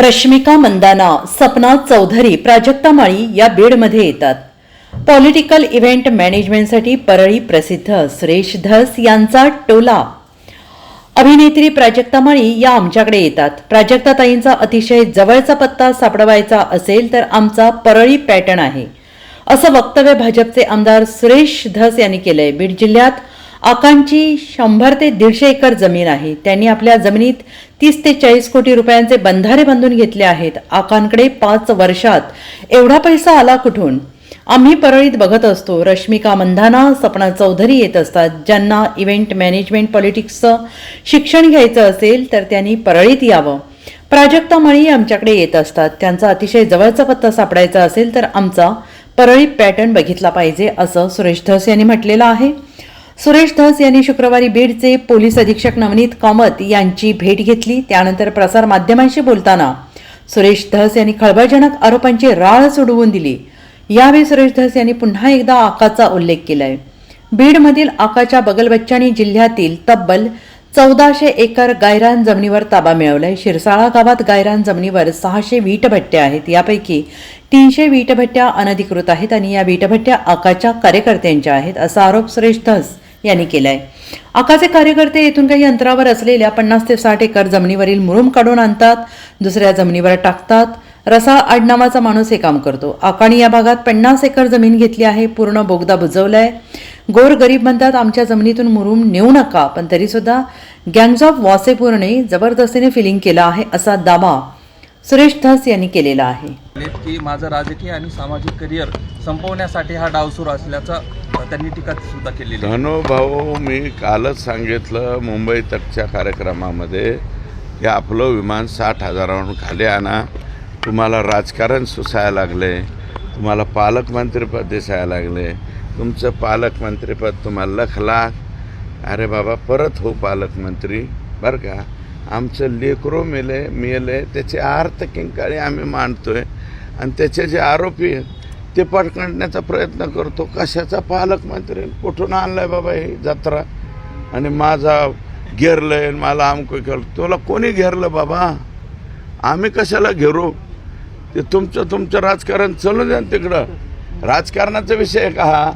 रश्मिका मंदाना सपना चौधरी प्राजक्ता माळी या बीडमध्ये येतात. पॉलिटिकल इव्हेंट मॅनेजमेंटसाठी परळी प्रसिद्ध सुरेश धस यांचा टोला. अभिनेत्री प्राजक्ता माळी या आमच्याकडे येतात. प्राजक्ता ताईंचा अतिशय जवळचा पत्ता सापडवायचा असेल तर आमचा परळी पॅटर्न आहे. असं वक्तव्य भाजपचे आमदार सुरेश धस यांनी केलंय. बीड जिल्ह्यात आकांची शंभर ते दीडशे एकर जमीन आहे. त्यांनी आपल्या जमिनीत तीस ते चाळीस कोटी रुपयांचे बंधारे बांधून घेतले आहेत. आकांकडे पाच वर्षात एवढा पैसा आला कुठून? आम्ही परळीत बघत असतो. रश्मिका मंधाना सपना चौधरी येत असतात. ज्यांना इव्हेंट मॅनेजमेंट पॉलिटिक्सचं शिक्षण घ्यायचं असेल तर त्यांनी परळीत यावं. प्राजक्ता मळी आमच्याकडे येत असतात. त्यांचा अतिशय जवळचा पत्ता सापडायचा असेल तर आमचा परळी पॅटर्न बघितला पाहिजे असं सुरेश धस यांनी म्हटलेलं आहे. सुरेश धस यांनी शुक्रवारी बीडचे पोलीस अधीक्षक नवनीत कामत यांची भेट घेतली. त्यानंतर प्रसार माध्यमांशी बोलताना सुरेश धस यांनी खळबळजनक आरोपांची राळ सोडवून दिली. यावेळी सुरेश धस यांनी पुन्हा एकदा आकाचा उल्लेख केलाय. बीडमधील आकाच्या बगलबच्चानी जिल्ह्यातील तब्बल चौदाशे एकर गायरान जमिनीवर ताबा मिळवलाय. शिरसाळा गावात गायरान जमिनीवर सहाशे वीटभट्ट्या आहेत. यापैकी तीनशे वीटभट्ट्या अनधिकृत आहेत आणि या वीटभट्ट्या आकाच्या कार्यकर्त्यांच्या आहेत असा आरोप सुरेश धस यांनी केलं आहे आकाचे कार्यकर्ते येथून काही अंतरावर असलेल्या पन्नास ते साठ एकर जमिनीवरील मुरुम काढून आणतात दुसऱ्या जमिनीवर टाकतात. रसा आडनावाचा माणूस हे काम करतो. आकाने या भागात पन्नास एकर जमीन घेतली आहे पूर्ण बोगदा बुजवलाय. गोर गरीब म्हणतात आमच्या जमिनीतून मुरुम नेऊ नका पण तरीसुद्धा गँग्ज ऑफ वासेपूरने जबरदस्तीने फिलिंग केला आहे असा दावा सुरेश धस यांनी केलेला आहे. की माझं राजकीय आणि सामाजिक करिअर संपवण्यासाठी हा डाव सुरू असल्याचा त्यांनी टीका सुद्धा केलेली धनुभाऊ मी कालच सांगितलं मुंबई तकच्या कार्यक्रमामध्ये की आपलं विमान साठ हजारावरून खाली आणा. तुम्हाला राजकारण सुसायला लागले. तुम्हाला पालकमंत्रीपद दिसायला लागले. तुमचं पालकमंत्रीपद तुम्हाला लखला अरे बाबा परत हो पालकमंत्री बरं का? आमचं लेकरो मेले मेले त्याचे आर्थ किंकाळी आम्ही मांडतोय आणि त्याचे जे आरोपी आहेत ते पकडण्याचा प्रयत्न करतो. कशाचा पालकमंत्री कुठून आणलाय बाबा ही जत्रा? आणि माझा घेरलंय मला आमको केलं तुला कोणी घेरलं बाबा? आम्ही कशाला घेरू? ते तुमचं तुमचं राजकारण चालू द्या तिकडं. राजकारणाचा विषय आहे का हा?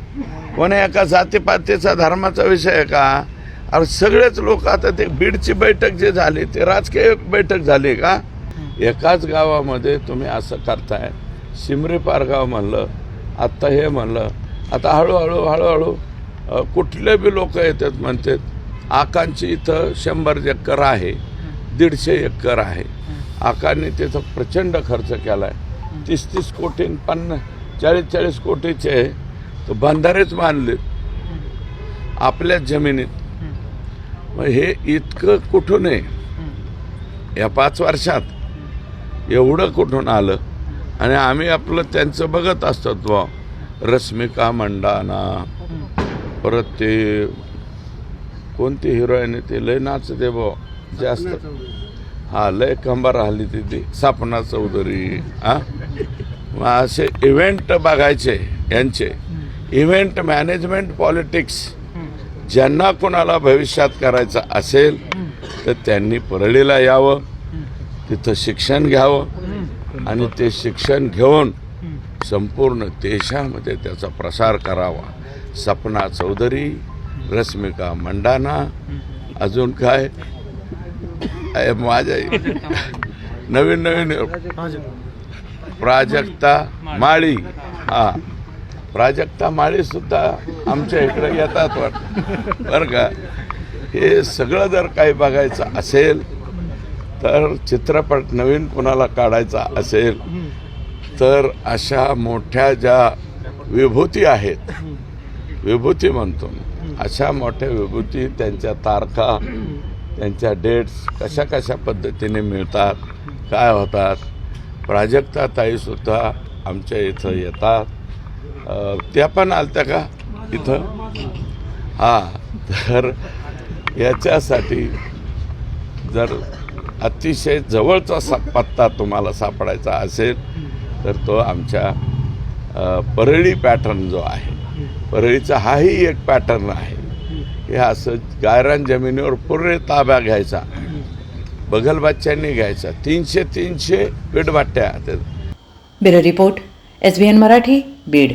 कोणी एका जातीपातीचा धर्माचा विषय आहे का? अरे सगळेच लोक आता ते बीडची बैठक जे झाली ते राजकीय बैठक झाली का? एकाच गावामध्ये तुम्ही असं करताय. सिमरी पारगाव म्हणलं आत्ता हे म्हणलं. आता हळूहळू हळूहळू कुठले बी लोक येतात म्हणतात आकांची इथं शंभर एकर आहे दीडशे एकर आहे. आकांनी तिथं प्रचंड खर्च केला आहे तीस तीस कोटी पन्नास चाळीस चाळीस कोटीचे तो बंधारेच मानले. आपल्याच जमिनीत. मग हे इतकं कुठून आहे? या पाच वर्षात एवढं कुठून आलं? आणि आम्ही आपलं त्यांचं बघत असतो बुवा रश्मिका मंडाना. परत ते कोणती हिरोईन ते? लय नाचते बुवा जास्त. हा लय कंबर राहिली तिथे सापना चौधरी हा? मग असे इव्हेंट बघायचे यांचे. इव्हेंट मॅनेजमेंट पॉलिटिक्स ज्यांना कोणाला भविष्यात करायचं असेल तर त्यांनी परळीला यावं. तिथं शिक्षण घ्यावं. आणि ते शिक्षण घेऊन संपूर्ण देशामध्ये त्याचा प्रसार करावा. सपना चौधरी रश्मिका मंडाना अजून काय? माझ्या नवीन नवीन प्राजक्ता माळी. हा. प्राजक्ता माळी सुद्धा आमच्या इकडे येतात वाटत. बरं का? हे सगळं जर काही बघायचं असेल तर चित्रपट नवीन कुणाला काढायचा असेल तर अशा मोठ्या ज्या विभूती आहेत विभूती म्हणतो अशा मोठ्या विभूती त्यांच्या तारखा त्यांच्या डेट्स कशा कशा पद्धतीने मिळतात काय होतात प्राजक्ता ताईसुद्धा आमच्या इथं येतात. त्या पण आलत्या का इथं? हां तर याच्यासाठी जर अतिशय जवळचा सा पत्ता तुम्हाला सापडायचा असेल तर तो आमच्या परळी पॅटर्न जो आहे परळीचा हाही एक पॅटर्न आहे. हे असं गायरान जमिनीवर पूर्ण ताब्या घ्यायचा बगलबाच्यांनी घ्यायचा तीनशे तीनशे पीठबाट्या bureau report S B N Marathi Beed.